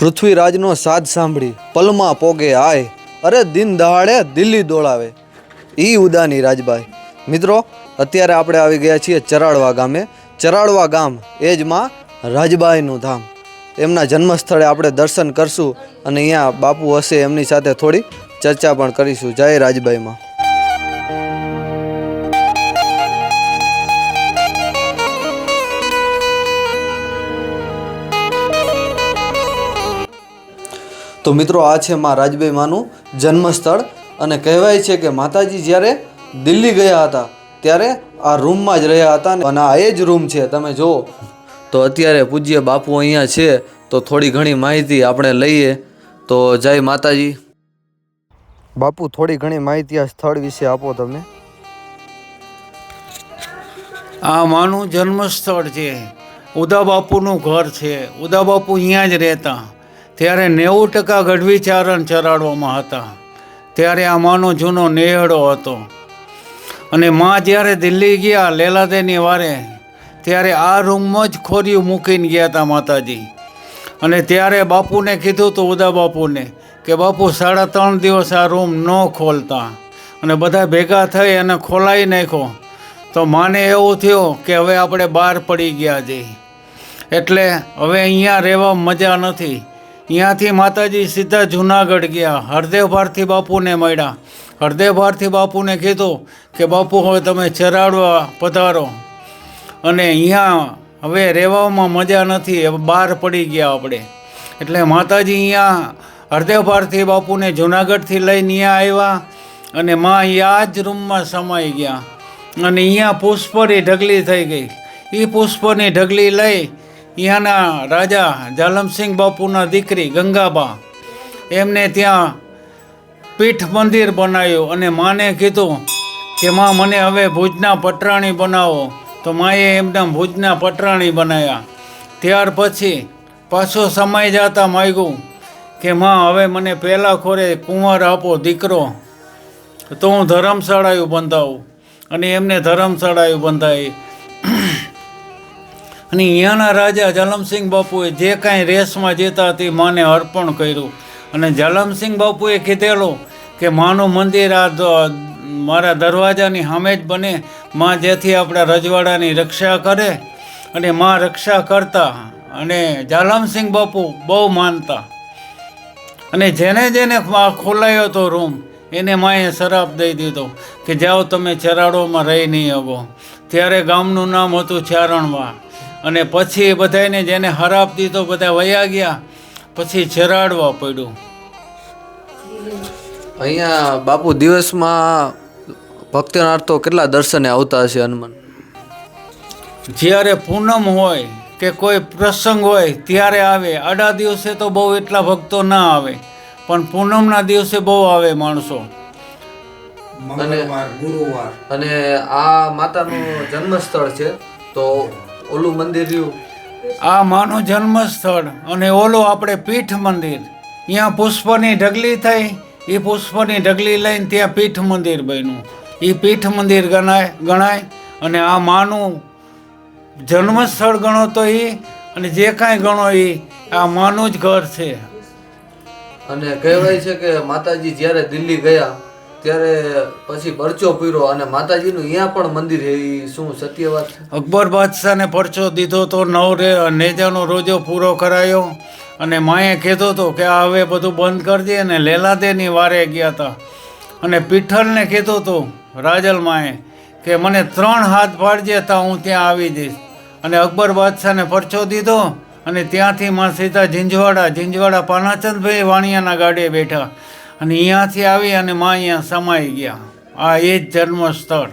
પૃથ્વીરાજનો સાદ સાંભળી પલમાં પોગે આય, અરે દિન દહાડે દિલ્હી દોડાવે. ઈ ઉદાની રાજભાઈ મિત્રો, અત્યારે આપણે આવી ગયા છીએ ચરાડવા ગામે. ચરાડવા ગામ એ જ માં રાજબાઈનું ધામ. એમના જન્મસ્થળે આપણે દર્શન કરશું અને અહીંયા બાપુ હશે એમની સાથે થોડી ચર્ચા પણ કરીશું. જય રાજબાઈમાં. તો મિત્રો આ છે માં રાજબાઈ માનું જન્મસ્થળ અને કહેવાય છે કે માતાજી જ્યારે દિલ્હી ગયા હતા, ત્યારે આ રૂમમાં જ રહ્યા હતા અને આ એ જ રૂમ છે, તમે જુઓ. તો અત્યારે પૂજ્ય બાપુ અહીંયા છે, તો થોડી ઘણી માહિતી આપણે લઈએ. તો જય માતાજી. બાપુ, થોડી ઘણી માહિતી આ સ્થળ વિશે આપો તમે આ માનું જન્મસ્થળ છે. ઉદા બાપુનું ઘર છે. ઉદા બાપુ અહીંયા જ રહેતા. ત્યારે નેવું ટકા ગઢવી ચારણ ચરાડવામાં હતા. ત્યારે આ માનો જૂનો નેહડો હતો. અને માં જ્યારે દિલ્હી ગયા લેલાદેની વારે, ત્યારે આ રૂમમાં જ ખોરિયું મૂકીને ગયા હતા માતાજી. અને ત્યારે બાપુને કીધું હતું ઉદા બાપુને કે બાપુ સાડા ત્રણ દિવસ આ રૂમ ન ખોલતા. અને બધા ભેગા થઈ અને ખોલાવી નાખ્યો. તો માને એવું થયું કે હવે આપણે બહાર પડી ગયા છે એટલે હવે અહીંયા રહેવા મજા નથી. અહીંયાથી માતાજી સીધા જુનાગઢ ગયા. હરદેવ ભારતી બાપુને મળ્યા. હરદેવ ભારતી બાપુને કીધું કે, બાપુ, હવે તમે ચરાડવા પધારો. અને અહીંયા હવે રહેવામાં મજા નથી બહાર પડી ગયા આપણે. એટલે માતાજી અહીંયા હરદેવ ભારતી બાપુને જુનાગઢથી લઈને અહીંયા આવ્યા અને માં અહીંયા જ રૂમમાં સમાઈ ગયા. અને અહીંયા પુષ્પની ઢગલી થઈ ગઈ. એ પુષ્પની ઢગલી લઈ અહીંયાના રાજા જાલમસિંહ બાપુના દીકરી ગંગાબા. એમને ત્યાં પીઠ મંદિર બનાવ્યું અને માને કીધું કે, માં, મને હવે ભુજના પટરાણી બનાવો. તો માએ એમના ભુજના પટરાણી બનાવ્યા ત્યાર પછી પાછો સમય જતા માગ્યું કે, માં, હવે મને પહેલાં ખોરે કુંવર આપો, દીકરો. તો હું ધર્મશાળાયું બંધાવું. અને એમને ધર્મશાળાયું બંધાવી અને અહીંયાના રાજા જલમસિંહ બાપુએ જે કાંઈ રેસમાં જતા તે માને અર્પણ કર્યું. અને જલમસિંહ બાપુએ કીધેલું કે, માનું મંદિર આ મારા દરવાજાની સામે જ બને. માં જેથી આપણા રજવાડાની રક્ષા કરે અને માં રક્ષા કરતા અને જાલમસિંહ બાપુ બહુ માનતા. અને જેને જેને ખોલાયો હતો રૂમ, એને માએ શરાપ દઈ દીધો કે, જાઓ તમે ચરાડોમાં રહી નહીં આવો. ત્યારે ગામનું નામ હતું ચારણવા. અને પછી બધાને જેને હરાપ દીધો બધા વયા ગયા પછી ચરાડવા પડ્યું. અહીંયા બાપુ દિવસમાં ભક્તિનાર્થો કેટલા દર્શને આવતા હશે હનુમાન? જ્યારે પૂનમ હોય કે કોઈ પ્રસંગ હોય ત્યારે આવે. આડા દિવસે તો બહુ એટલા ભક્તો ના આવે પણ પૂનમના દિવસે બહુ આવે માણસો. મંગળવાર ગુરુવાર. અને આ માતાનું જન્મસ્થળ છે તો ઓલું મંદિર રહ્યું? આ માનું જન્મસ્થળ અને ઓલું આપણે પીઠ મંદિર. અહીંયા પુષ્પની ઢગલી થઈ એ પુષ્પની ઢગલી લઈને ત્યાં પીઠ મંદિર બન્યું. એ પીઠ મંદિર ગણાય ગણાય અને આ માનું જન્મસ્થળ ગણો તો એ અને જે કાંઈ ગણો એ આ માનું જ ઘર છે. અને કહેવાય છે કે માતાજી જ્યારે દિલ્હી ગયા ત્યારે પછી પરચો પીરો અને માતાજીનું અહીંયા પણ મંદિર એ શું સત્ય વાત અકબર બાદશાહને પરચો દીધો તો નવ નેજાનો રોજો પૂરો કરાયો અને માએ કીધો હતો કે હવે બધું બંધ કરી દે અને લેલાદેની વારે ગયા હતા અને પીઠલને કીધું તો, રાજલ માએ, કે મને ત્રણ હાથ પાડજે તો હું ત્યાં આવી જઈશ. અને અકબર બાદશાહને પરચો દીધો અને ત્યાંથી માં સીધા ઝીંઝવાડા ઝીંઝવાડા પાનાચંદભાઈ વાણિયાના ગાડીએ બેઠા. અને અહીંયાથી આવી અને માં અહીંયા સમાઈ ગયા. આ એ જ જન્મ સ્થળ